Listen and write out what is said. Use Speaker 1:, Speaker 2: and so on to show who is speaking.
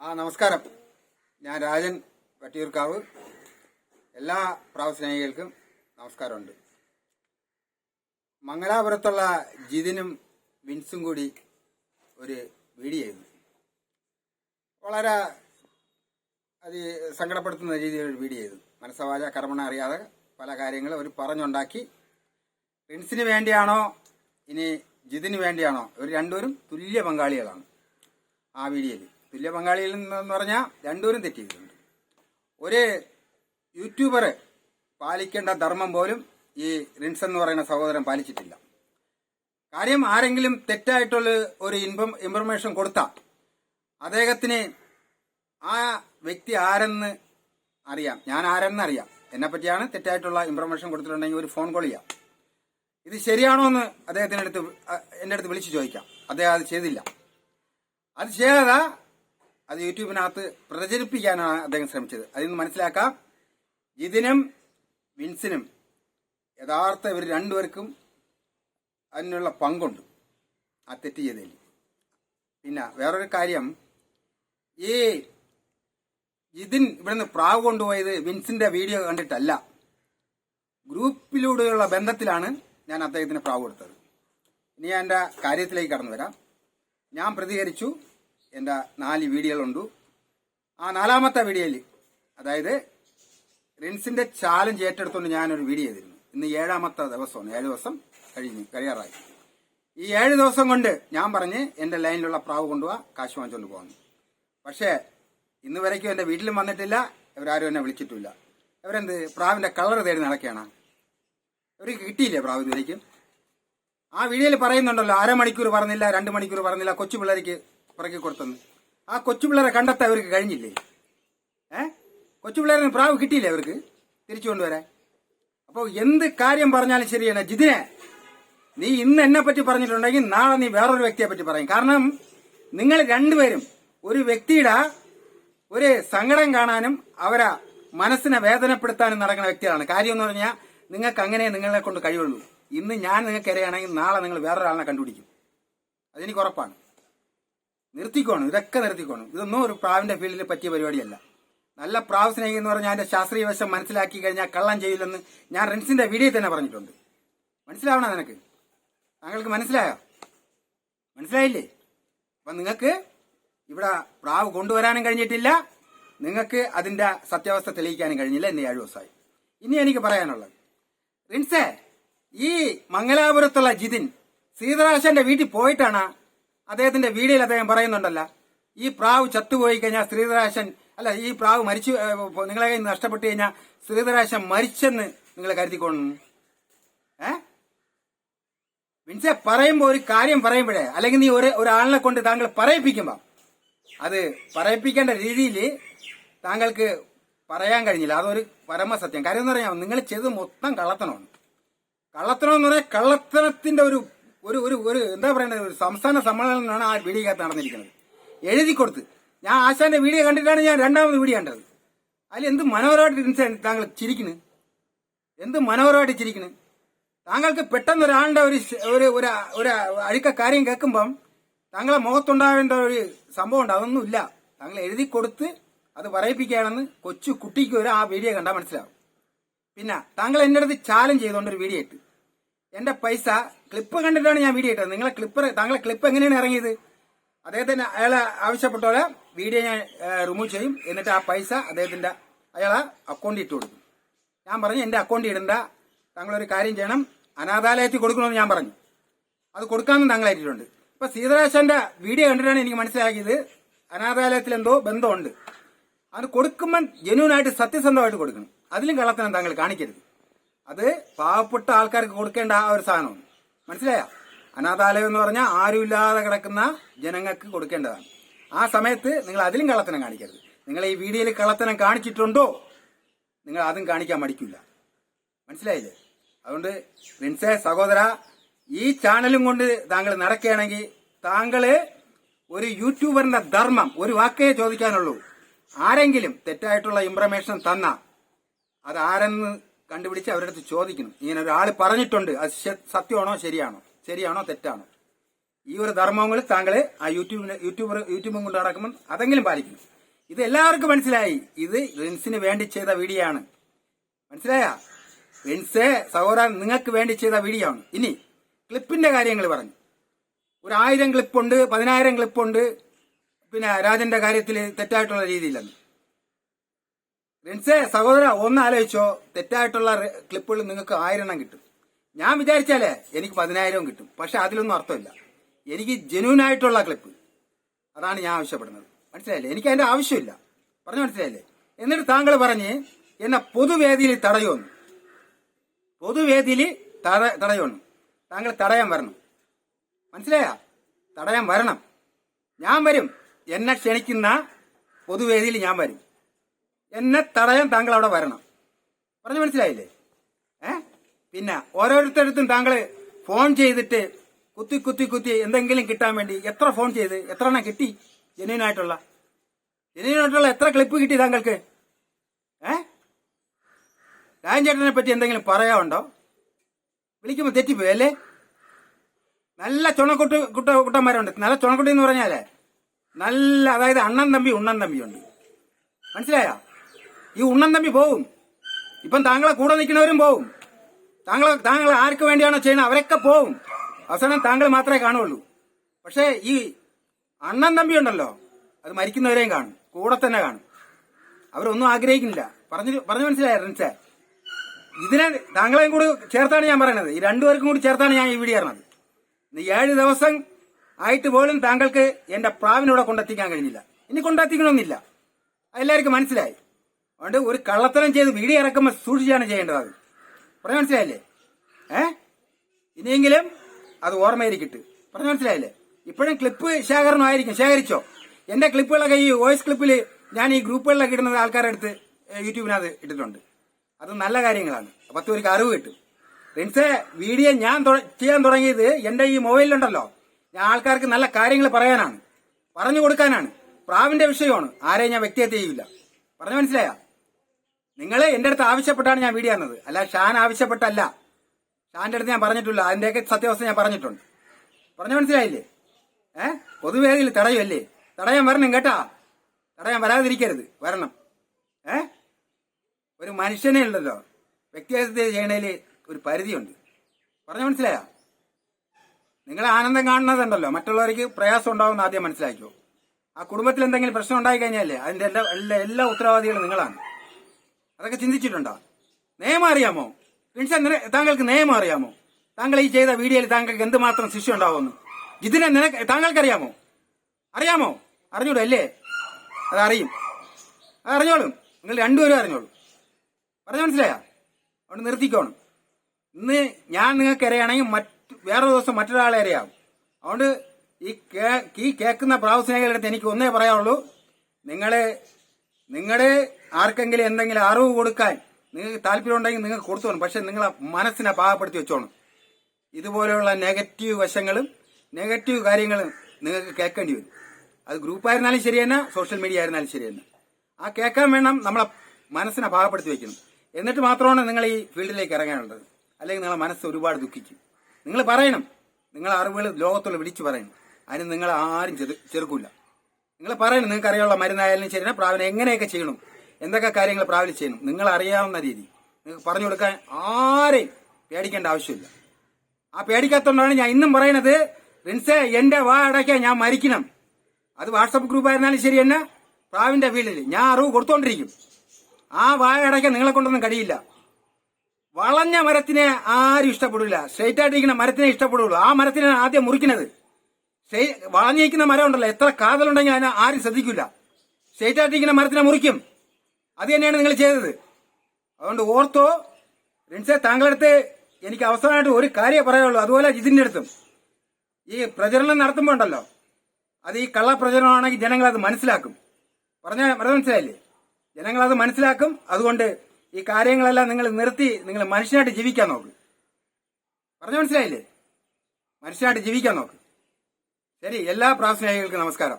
Speaker 1: ആ നമസ്കാരം. ഞാൻ രാജൻ വട്ടിയൂർക്കാവ് എല്ലാ പ്രാവസ്നേഹികൾക്കും നമസ്കാരമുണ്ട്. മംഗലാപുരത്തുള്ള ജിതിനും വിൻസും കൂടി ഒരു വീഡിയോ ചെയ്തു വളരെ അത് സങ്കടപ്പെടുത്തുന്ന രീതിയിൽ ഒരു വീഡിയോ ചെയ്തു മനസ്സവാച കർമ്മണ അറിയാതെ പല കാര്യങ്ങളും അവർ പറഞ്ഞുണ്ടാക്കി. വിൻസിന് വേണ്ടിയാണോ ഇനി ജിതിന് വേണ്ടിയാണോ ഇവർ രണ്ടുപേരും തുല്യ പങ്കാളികളാണ് ആ വീഡിയോയിൽ. തുല്യ പങ്കാളിയിൽ നിന്നെന്ന് പറഞ്ഞാൽ രണ്ടുപേരും തെറ്റിയിട്ടുണ്ട് ഒരു യൂട്യൂബർ പാലിക്കേണ്ട ധർമ്മം പോലും ഈ റിൻസ് എന്ന് പറയുന്ന സഹോദരൻ പാലിച്ചിട്ടില്ല. കാര്യം ആരെങ്കിലും തെറ്റായിട്ടുള്ള ഒരു ഇൻഫം ഇൻഫർമേഷൻ കൊടുത്താൽ അദ്ദേഹത്തിന് ആ വ്യക്തി ആരെന്ന് അറിയാം. ഞാൻ ആരെന്ന് അറിയാം. എന്നെ പറ്റിയാണ് തെറ്റായിട്ടുള്ള ഇൻഫർമേഷൻ കൊടുത്തിട്ടുണ്ടെങ്കിൽ ഒരു ഫോൺ കോൾ ചെയ്യാം. ഇത് ശരിയാണോ എന്ന് അദ്ദേഹത്തിന്റെ അടുത്ത് എന്റെ അടുത്ത് വിളിച്ച് ചോദിക്കാം. അദ്ദേഹം അത് ചെയ്തില്ല. അത് ചെയ്യാതെ അത് യൂട്യൂബിനകത്ത് പ്രചരിപ്പിക്കാനാണ് അദ്ദേഹം ശ്രമിച്ചത്. അതിൽ നിന്ന് മനസ്സിലാക്കാം ജിതിനും വിൻസിനും യഥാർത്ഥ ഇവർ രണ്ടുപേർക്കും അതിനുള്ള പങ്കുണ്ട് ആ തെറ്റ് ചെയ്തതിൽ. പിന്നെ വേറൊരു കാര്യം ഈ ജിതിൻ ഇവിടുന്ന് പ്രാവ് കൊണ്ടുപോയത് വിൻസിന്റെ വീഡിയോ കണ്ടിട്ടല്ല. ഗ്രൂപ്പിലൂടെയുള്ള ബന്ധത്തിലാണ് ഞാൻ അദ്ദേഹത്തിന് പ്രാവ് കൊടുത്തത്. ഇനി ഞാൻ എന്റെ കാര്യത്തിലേക്ക് കടന്നു വരാം. ഞാൻ പ്രതികരിച്ചു. എന്റെ നാല് വീഡിയോകളുണ്ട്. ആ നാലാമത്തെ വീഡിയോയിൽ അതായത് റിൻസിന്റെ ചാലഞ്ച് ഏറ്റെടുത്തുകൊണ്ട് ഞാനൊരു വീഡിയോ ചെയ്തിരുന്നു. ഇന്ന് ഏഴാമത്തെ ദിവസമാണ്. ഏഴ് ദിവസം കഴിഞ്ഞു കഴിയാറായി. ഈ ഏഴ് ദിവസം കൊണ്ട് ഞാൻ പറഞ്ഞ് എന്റെ ലൈനിലുള്ള പ്രാവ് കൊണ്ടുപോവാ കാശ് വാങ്ങിച്ചുകൊണ്ട് പോകുന്നു പക്ഷേ ഇന്ന് വരയ്ക്കും എന്റെ വീട്ടിലും വന്നിട്ടില്ല. ഇവരാരും എന്നെ വിളിച്ചിട്ടില്ല. ഇവരെന്ത് പ്രാവിന്റെ കളർ തേടി നടക്കുകയാണ്. ഇവർക്ക് കിട്ടിയില്ലേ പ്രാവ് ഇതുവരയ്ക്കും ആ വീഡിയോയിൽ പറയുന്നുണ്ടല്ലോ അരമണിക്കൂർ പറഞ്ഞില്ല രണ്ട് മണിക്കൂർ പറഞ്ഞില്ല കൊച്ചു പിള്ളേർക്ക് പുറകെ കൊടുത്തെന്ന്. ആ കൊച്ചു പിള്ളേരെ കണ്ടെത്താൻ അവർക്ക് കഴിഞ്ഞില്ലേ? ഏ? കൊച്ചു പിള്ളേരെ പ്രാവ് കിട്ടിയില്ലേ അവർക്ക്? തിരിച്ചു കൊണ്ടുവരാൻ. അപ്പോൾ എന്ത് കാര്യം പറഞ്ഞാലും ശരിയാണ് ജിതിനെ നീ ഇന്ന് എന്നെ പറ്റി പറഞ്ഞിട്ടുണ്ടെങ്കിൽ നാളെ നീ വേറൊരു വ്യക്തിയെ പറ്റി പറയും. കാരണം നിങ്ങൾ രണ്ടുപേരും ഒരു വ്യക്തിയുടെ ഒരു സങ്കടം കാണാനും അവരെ മനസ്സിനെ വേദനപ്പെടുത്താനും നടക്കുന്ന വ്യക്തികളാണ്. കാര്യം എന്ന് പറഞ്ഞാൽ നിങ്ങൾക്ക് അങ്ങനെ നിങ്ങളെ കൊണ്ട് കഴിവുള്ളൂ. ഇന്ന് ഞാൻ നിങ്ങൾക്ക് ഇരയാണെങ്കിൽ നാളെ നിങ്ങൾ വേറൊരാളിനെ കണ്ടുപിടിക്കും. അതെനിക്ക് ഉറപ്പാണ്. നിർത്തിക്കോണം ഇതൊക്കെ നിർത്തിക്കോണം. ഇതൊന്നും ഒരു പ്രാവിന്റെ ഫീൽഡിൽ പറ്റിയ പരിപാടിയല്ല. നല്ല പ്രാവ് സ്നേഹി എന്ന് പറഞ്ഞാൽ അതിന്റെ ശാസ്ത്രീയ വശം മനസ്സിലാക്കി കഴിഞ്ഞാൽ കള്ളം ചെയ്യില്ലെന്ന് ഞാൻ റിൻസിന്റെ വീഡിയോ തന്നെ പറഞ്ഞിട്ടുണ്ട്. മനസ്സിലാവണോ നിനക്ക്? താങ്കൾക്ക് മനസ്സിലായോ? മനസ്സിലായില്ലേ? അപ്പൊ നിങ്ങൾക്ക് ഇവിടെ പ്രാവ് കൊണ്ടുവരാനും കഴിഞ്ഞിട്ടില്ല. നിങ്ങൾക്ക് അതിന്റെ സത്യാവസ്ഥ തെളിയിക്കാനും കഴിഞ്ഞില്ല. എന്റെ ഏഴു ദിവസമായി. ഇനി എനിക്ക് പറയാനുള്ളത്. റിൻസേ ഈ മംഗലാപുരത്തുള്ള ജിതിൻ സീതരാശന്റെ വീട്ടിൽ പോയിട്ടാണ് അദ്ദേഹത്തിന്റെ വീഡിയോയിൽ അദ്ദേഹം പറയുന്നുണ്ടല്ലോ ഈ പ്രാവ് ചത്തുപോയി കഴിഞ്ഞാൽ ശ്രീധരാശൻ അല്ല ഈ പ്രാവ് മരിച്ചു നിങ്ങളെ കയ്യിൽ നഷ്ടപ്പെട്ടു കഴിഞ്ഞാൽ ശ്രീധരാശൻ മരിച്ചെന്ന് നിങ്ങൾ കരുതിക്കൊള്ളണം ഏ? മീൻസെ പറയുമ്പോ ഒരു കാര്യം പറയുമ്പോഴേ അല്ലെങ്കിൽ നീ ഒരു ഒരാളിനെ കൊണ്ട് താങ്കൾ പറയിപ്പിക്കുമ്പോ അത് പറയിപ്പിക്കേണ്ട രീതിയിൽ താങ്കൾക്ക് പറയാൻ കഴിഞ്ഞില്ല. അതൊരു പരമസത്യം. കാര്യം എന്ന് പറഞ്ഞാൽ നിങ്ങൾ ചെയ്ത് മൊത്തം കള്ളത്തനമാണ്. കള്ളത്തനം എന്ന് പറഞ്ഞാൽ ഒരു ഒരു ഒരു ഒരു എന്താ പറയുന്നത് ഒരു സംസ്ഥാന സമ്മേളനമാണ് ആ വീഡിയോക്കകത്ത് നടന്നിരിക്കുന്നത്. എഴുതി കൊടുത്ത്. ഞാൻ ആശാന്റെ വീഡിയോ കണ്ടിട്ടാണ് ഞാൻ രണ്ടാമത് വീഡിയോ കണ്ടത്. അതിൽ എന്ത് മനോഹരമായിട്ട് ഇൻസെ താങ്കൾ ചിരിക്കുന്നു എന്ത് മനോഹരമായിട്ട് ചിരിക്കുന്നു താങ്കൾക്ക് പെട്ടെന്ന് ഒരാളുടെ ഒരു ഒരു ഒരു അഴുക്ക കാര്യം കേൾക്കുമ്പം താങ്കളെ മുഖത്തുണ്ടാവേണ്ട ഒരു സംഭവം ഉണ്ട്. അതൊന്നുമില്ല. താങ്കൾ എഴുതി കൊടുത്ത് അത് പറയിപ്പിക്കുകയാണെന്ന് കൊച്ചു കുട്ടിക്ക് ഒരു ആ വീഡിയോ കണ്ടാൽ മനസ്സിലാവും. പിന്നെ താങ്കൾ എന്റെ അടുത്ത് ചാലഞ്ച് ചെയ്തുകൊണ്ട് ഒരു വീഡിയോ ഇട്ട്. എന്റെ പൈസ ക്ലിപ്പ് കണ്ടിട്ടാണ് ഞാൻ വീഡിയോ ഇട്ടത്. നിങ്ങളെ ക്ലിപ്പർ താങ്കളെ ക്ലിപ്പ് എങ്ങനെയാണ് ഇറങ്ങിയത്? അദ്ദേഹത്തിന് അയാളെ ആവശ്യപ്പെട്ട പോലെ വീഡിയോ ഞാൻ റിമൂവ് ചെയ്യും. എന്നിട്ട് ആ പൈസ അദ്ദേഹത്തിന്റെ അയാളെ അക്കൗണ്ടിൽ ഇട്ട് കൊടുക്കും. ഞാൻ പറഞ്ഞു എന്റെ അക്കൗണ്ടിൽ ഇടണ്ട. താങ്കളൊരു കാര്യം ചെയ്യണം. അനാഥാലയത്തിൽ കൊടുക്കണമെന്ന് ഞാൻ പറഞ്ഞു. അത് കൊടുക്കാമെന്ന് താങ്കൾ ആയിട്ടിട്ടുണ്ട്. ഇപ്പൊ സീതരാശന്റെ വീഡിയോ കണ്ടിട്ടാണ് എനിക്ക് മനസ്സിലാക്കിയത് അനാഥാലയത്തിൽ എന്തോ ബന്ധമുണ്ട്. അത് കൊടുക്കുമ്പോൾ ജനുവനായിട്ട് സത്യസന്ധമായിട്ട് കൊടുക്കണം. അതിലും കള്ളത്തനം താങ്കൾ കാണിക്കരുത്. അത് പാവപ്പെട്ട ആൾക്കാർക്ക് കൊടുക്കേണ്ട ആ ഒരു സാധനമാണ്. മനസ്സിലായ? അനാഥാലയം എന്ന് പറഞ്ഞാൽ ആരുമില്ലാതെ കിടക്കുന്ന ജനങ്ങൾക്ക് കൊടുക്കേണ്ടതാണ്. ആ സമയത്ത് നിങ്ങൾ അതിലും കള്ളത്തനം കാണിക്കരുത്. നിങ്ങൾ ഈ വീഡിയോയിൽ കള്ളത്തനം കാണിച്ചിട്ടുണ്ടോ? നിങ്ങൾ അതും കാണിക്കാൻ മടിക്കില്ല. മനസ്സിലായില്ലേ? അതുകൊണ്ട് പ്രിൻസേ സഹോദര ഈ ചാനലും കൊണ്ട് താങ്കൾ നടക്കുകയാണെങ്കിൽ താങ്കൾ ഒരു യൂട്യൂബറിന്റെ ധർമ്മം ഒരു വാക്കേ ചോദിക്കാനുള്ളൂ. ആരെങ്കിലും തെറ്റായിട്ടുള്ള ഇൻഫർമേഷൻ തന്ന. അത് ആരെന്ന് കണ്ടുപിടിച്ച് അവരുടെ അടുത്ത് ചോദിക്കണം. ഇങ്ങനെ ഒരാൾ പറഞ്ഞിട്ടുണ്ട്. അത് സത്യമാണോ ശരിയാണോ? ശരിയാണോ തെറ്റാണോ? ഈ ഒരു ധർമ്മങ്ങൾ താങ്കൾ ആ യൂട്യൂബിന് യൂട്യൂബർ യൂട്യൂബും കൊണ്ട് നടക്കുമ്പോൾ അതെങ്കിലും പാലിക്കണം. ഇത് എല്ലാവർക്കും മനസ്സിലായി. ഇത് റിൻസിന് വേണ്ടി ചെയ്ത വീഡിയോ ആണ്. മനസ്സിലായ? റിൻസേ സഹോദരൻ നിങ്ങൾക്ക് വേണ്ടി ചെയ്ത വീഡിയോ ആണ്. ഇനി ക്ലിപ്പിന്റെ കാര്യങ്ങൾ പറഞ്ഞു. ഒരു ആയിരം ക്ലിപ്പുണ്ട് പതിനായിരം ക്ലിപ്പുണ്ട്. പിന്നെ രാജന്റെ കാര്യത്തിൽ തെറ്റായിട്ടുള്ള രീതിയിലെന്ന് റിൻസേ സഹോദര ഒന്ന് ആലോചിച്ചോ തെറ്റായിട്ടുള്ള ക്ലിപ്പുകൾ നിങ്ങൾക്ക് ആയിരം എണ്ണം കിട്ടും. ഞാൻ വിചാരിച്ചാലേ എനിക്ക് പതിനായിരവും കിട്ടും. പക്ഷെ അതിലൊന്നും അർത്ഥമില്ല. എനിക്ക് ജെന്യൂൻ ആയിട്ടുള്ള ക്ലിപ്പ്. അതാണ് ഞാൻ ആവശ്യപ്പെടുന്നത്. മനസ്സിലായില്ലേ? എനിക്ക് അതിന്റെ ആവശ്യമില്ല. പറഞ്ഞു മനസ്സിലായില്ലേ? എന്നിട്ട് താങ്കൾ പറഞ്ഞ് എന്നെ പൊതുവേദിയിൽ തടയുമെന്ന്. പൊതുവേദിയിൽ തട തടയുമെന്ന്. താങ്കൾ തടയാൻ വരണം. മനസ്സിലായ? തടയാൻ വരണം. ഞാൻ വരും. എന്നെ ക്ഷണിക്കുന്ന പൊതുവേദിയിൽ ഞാൻ വരും. എന്നെ തടയാൻ താങ്കൾ അവിടെ വരണം. പറഞ്ഞു മനസ്സിലായില്ലേ? ഏ? പിന്നെ ഓരോരുത്തരടുത്തും താങ്കൾ ഫോൺ ചെയ്തിട്ട് കുത്തി കുത്തി കുത്തി എന്തെങ്കിലും കിട്ടാൻ വേണ്ടി എത്ര ഫോൺ ചെയ്ത് എത്ര എണ്ണം കിട്ടി? ജെന്യൂൻ ആയിട്ടുള്ള എത്ര ക്ലിപ്പ് കിട്ടി താങ്കൾക്ക്? ഏ? രാജൻചേട്ടനെ പറ്റി എന്തെങ്കിലും പറയാനുണ്ടോ? വിളിക്കുമ്പോൾ തെറ്റിപ്പോയി അല്ലേ? നല്ല ചുണക്കുട്ട് കുട്ട കുട്ടന്മാരുണ്ട്. നല്ല ചുണക്കുട്ടി എന്ന് പറഞ്ഞാലേ? നല്ല അതായത് അണ്ണൻ തമ്പി ഉണ്ണൻ തമ്പിയുണ്ട്. മനസ്സിലായ? ഈ ഉണ്ണൻ തമ്പി പോവും. ഇപ്പം താങ്കളെ കൂടെ നിൽക്കുന്നവരും പോവും. താങ്കളെ താങ്കൾ ആർക്ക് വേണ്ടിയാണോ ചെയ്യുന്നത്? അവരൊക്കെ പോവും. അവസാനം താങ്കൾ മാത്രമേ കാണുള്ളൂ പക്ഷേ ഈ അണ്ണൻ തമ്പി ഉണ്ടല്ലോ അത് മരിക്കുന്നവരെയും കാണും. കൂടെ തന്നെ കാണും. അവരൊന്നും ആഗ്രഹിക്കുന്നില്ല. പറഞ്ഞു പറഞ്ഞു മനസ്സിലായിരുന്നു സാർ? ഇതിനെ താങ്കളെയും കൂടി ചേർത്താണ് ഞാൻ പറയുന്നത്. ഈ രണ്ടുപേർക്കും കൂടി ചേർത്താണ് ഞാൻ ഈ വീഡിയോ പറഞ്ഞത് ഇന്ന് ഏഴ് ദിവസം ആയിട്ട് പോലും താങ്കൾക്ക് എന്റെ പ്രാവിനൂടെ കൊണ്ടെത്തിക്കാൻ കഴിഞ്ഞില്ല. ഇനി കൊണ്ടെത്തിക്കണമെന്നില്ല. അതെല്ലാവർക്കും മനസ്സിലായി. അതുകൊണ്ട് ഒരു കള്ളത്തരം ചെയ്ത് വീഡിയോ ഇറക്കുമ്പോൾ സൂക്ഷിച്ചാണ് ചെയ്യേണ്ടത് അത്. പറഞ്ഞു മനസ്സിലായില്ലേ? ഏ? ഇനിയെങ്കിലും അത് ഓർമ്മയിരിക്കട്ട് പറഞ്ഞു മനസ്സിലായില്ലേ? ഇപ്പോഴും ക്ലിപ്പ് ശേഖരണമായിരിക്കും. ശേഖരിച്ചോ? എന്റെ ക്ലിപ്പുകളൊക്കെ ഈ വോയിസ് ക്ലിപ്പിൽ ഞാൻ ഈ ഗ്രൂപ്പുകളിലൊക്കെ ഇടുന്നത് ആൾക്കാരുടെ അടുത്ത് യൂട്യൂബിനകത്ത് ഇട്ടിട്ടുണ്ട്. അത് നല്ല കാര്യങ്ങളാണ്. പത്ത് പേർക്ക് അറിവ് കിട്ടും. റിൻസെ വീഡിയോ ഞാൻ ചെയ്യാൻ തുടങ്ങിയത് എന്റെ ഈ മൊബൈലിലുണ്ടല്ലോ. ഞാൻ ആൾക്കാർക്ക് നല്ല കാര്യങ്ങൾ പറയാനാണ്. പറഞ്ഞു കൊടുക്കാനാണ്. പ്രാവിന്റെ വിഷയമാണ്. ആരെയും ഞാൻ വ്യക്തിഹത്യ ചെയ്യില്ല. പറഞ്ഞു മനസ്സിലായ? നിങ്ങൾ എന്റെ അടുത്ത് ആവശ്യപ്പെട്ടാണ് ഞാൻ വീഡിയോ തന്നത് അല്ല ഷാൻ ആവശ്യപ്പെട്ടല്ല. ഷാന്റെ അടുത്ത് ഞാൻ പറഞ്ഞിട്ടില്ല. അതിന്റെയൊക്കെ സത്യാവസ്ഥ ഞാൻ പറഞ്ഞിട്ടുണ്ട്. പറഞ്ഞു മനസ്സിലായില്ലേ? ഏ? പൊതുവേദിയിൽ തടയുമല്ലേ തടയാൻ വരണം കേട്ടാ. തടയാൻ വരാതിരിക്കരുത്. വരണം. ഏ? ഒരു മനുഷ്യനെ ഉണ്ടല്ലോ. വ്യക്തിഹത്യ ചെയ്യണേൽ ഒരു പരിധിയുണ്ട്. പറഞ്ഞു മനസ്സിലായ? നിങ്ങൾ ആനന്ദം കാണുന്നതുണ്ടല്ലോ. മറ്റുള്ളവർക്ക് പ്രയാസം ഉണ്ടാവുമെന്ന് ആദ്യം മനസ്സിലാക്കിയോ ആ കുടുംബത്തിൽ എന്തെങ്കിലും പ്രശ്നം ഉണ്ടായി കഴിഞ്ഞാലേ അതിന്റെ എല്ലാ എല്ലാ ഉത്തരവാദികളും നിങ്ങളാണ്. അതൊക്കെ ചിന്തിച്ചിട്ടുണ്ടോ? നിയമം അറിയാമോ? പ്രിൻസ് നിന- താങ്കൾക്ക് നിയമം അറിയാമോ? താങ്കൾ ഈ ചെയ്ത വീഡിയോയിൽ താങ്കൾക്ക് എന്തുമാത്രം ശിക്ഷ ഉണ്ടാവുമെന്ന്? ഇതിനെ നിനക്ക് താങ്കൾക്കറിയാമോ? അറിയാമോ? അറിഞ്ഞൂടെ അല്ലേ? അതറിയും. അതറിഞ്ഞോളും. നിങ്ങൾ രണ്ടുപേരും അറിഞ്ഞോളും. പറഞ്ഞു മനസ്സിലായോ? അവിടെ നിർത്തിക്കോണം. ഇന്ന് ഞാൻ നിങ്ങൾക്ക് ഇരയാണെങ്കിൽ മറ്റ് വേറൊരു ദിവസം മറ്റൊരാളെ അറിയാം. അതുകൊണ്ട് ഈ ഈ കേൾക്കുന്ന പ്രാവശ്യങ്ങളുടെ അടുത്ത് എനിക്ക് ഒന്നേ പറയാനുള്ളൂ. നിങ്ങൾ നിങ്ങളുടെ ആർക്കെങ്കിലും എന്തെങ്കിലും അറിവ് കൊടുക്കാൻ നിങ്ങൾക്ക് താല്പര്യം ഉണ്ടെങ്കിൽ നിങ്ങൾക്ക് കൊടുത്തോണം പക്ഷെ നിങ്ങളെ മനസ്സിനെ പാകപ്പെടുത്തി വെച്ചോണം. ഇതുപോലെയുള്ള നെഗറ്റീവ് വശങ്ങളും നെഗറ്റീവ് കാര്യങ്ങളും നിങ്ങൾക്ക് കേൾക്കേണ്ടി വരും. അത് ഗ്രൂപ്പായിരുന്നാലും ശരി തന്നെ സോഷ്യൽ മീഡിയ ആയിരുന്നാലും ശരി തന്നെ. ആ കേൾക്കാൻ വേണം നമ്മളെ മനസ്സിനെ പാകപ്പെടുത്തി വെക്കണം. എന്നിട്ട് മാത്രമാണ് നിങ്ങൾ ഈ ഫീൽഡിലേക്ക് ഇറങ്ങാനുള്ളത് അല്ലെങ്കിൽ നിങ്ങളെ മനസ്സ് ഒരുപാട് ദുഃഖിക്കും. നിങ്ങൾ പറയണം. നിങ്ങളെ അറിവുകൾ ലോകത്തോട് വിളിച്ചു പറയണം. അതിന് നിങ്ങൾ ആരും ചെറു- ചെറുക്കില്ല നിങ്ങൾ പറയണം നിങ്ങൾക്ക് അറിയാനുള്ള മരുന്നായാലും ശരി പ്രാവിനെ എങ്ങനെയൊക്കെ ചെയ്യണം? എന്തൊക്കെ കാര്യങ്ങൾ പ്രാവിൽ ചെയ്യണം? നിങ്ങൾ അറിയാവുന്ന രീതി. നിങ്ങൾക്ക് പറഞ്ഞു കൊടുക്കാൻ ആരെയും പേടിക്കേണ്ട ആവശ്യമില്ല. ആ പേടിക്കാത്തോണ്ടാണ് ഞാൻ ഇന്നും പറയണത് റിൻസെ എന്റെ വാ അടയ്ക്കാൻ ഞാൻ മരിക്കണം. അത് വാട്സപ്പ് ഗ്രൂപ്പ് ആയിരുന്നാലും ശരി തന്നെ പ്രാവിന്റെ വീട്ടിൽ ഞാൻ അറിവ് കൊടുത്തോണ്ടിരിക്കും. ആ വായ അടയ്ക്കാൻ നിങ്ങളെ കൊണ്ടൊന്നും കഴിയില്ല. വളഞ്ഞ മരത്തിനെ ആരും ഇഷ്ടപ്പെടില്ല സ്ട്രൈറ്റ് ആയിട്ടിരിക്കുന്ന മരത്തിനെ ഇഷ്ടപ്പെടുള്ളൂ. ആ മരത്തിനാണ് ആദ്യം മുറിക്കുന്നത്. വളഞ്ഞിരിക്കുന്ന മരം ഉണ്ടല്ലോ എത്ര കാതലുണ്ടെങ്കിൽ അതിനെ ആരും ശ്രദ്ധിക്കില്ല സ്ട്രൈറ്റ് ആയിട്ടിരിക്കുന്ന മരത്തിനെ മുറിക്കും. അത് തന്നെയാണ് നിങ്ങൾ ചെയ്തത്. അതുകൊണ്ട് ഓർത്തോ റിൻസെ താങ്കളടുത്ത് എനിക്ക് അവസാനമായിട്ട് ഒരു കാര്യം പറയാനുള്ളൂ. അതുപോലെ ജിതിന്റെ അടുത്തും. ഈ പ്രചരണം നടത്തുമ്പോൾ ഉണ്ടല്ലോ. അത് ഈ കള്ള പ്രചരണമാണെങ്കിൽ ജനങ്ങൾ അത് മനസ്സിലാക്കും. പറഞ്ഞ മനസ്സിലായില്ലേ? ജനങ്ങൾ അത് മനസ്സിലാക്കും. അതുകൊണ്ട് ഈ കാര്യങ്ങളെല്ലാം നിങ്ങൾ നിർത്തി നിങ്ങൾ മനുഷ്യനായിട്ട് ജീവിക്കാൻ നോക്ക്. പറഞ്ഞ മനസ്സിലായില്ലേ? മനുഷ്യനായിട്ട് ജീവിക്കാൻ നോക്ക്. ശരി എല്ലാ പ്രാവശ്യങ്ങൾക്കും നമസ്കാരം.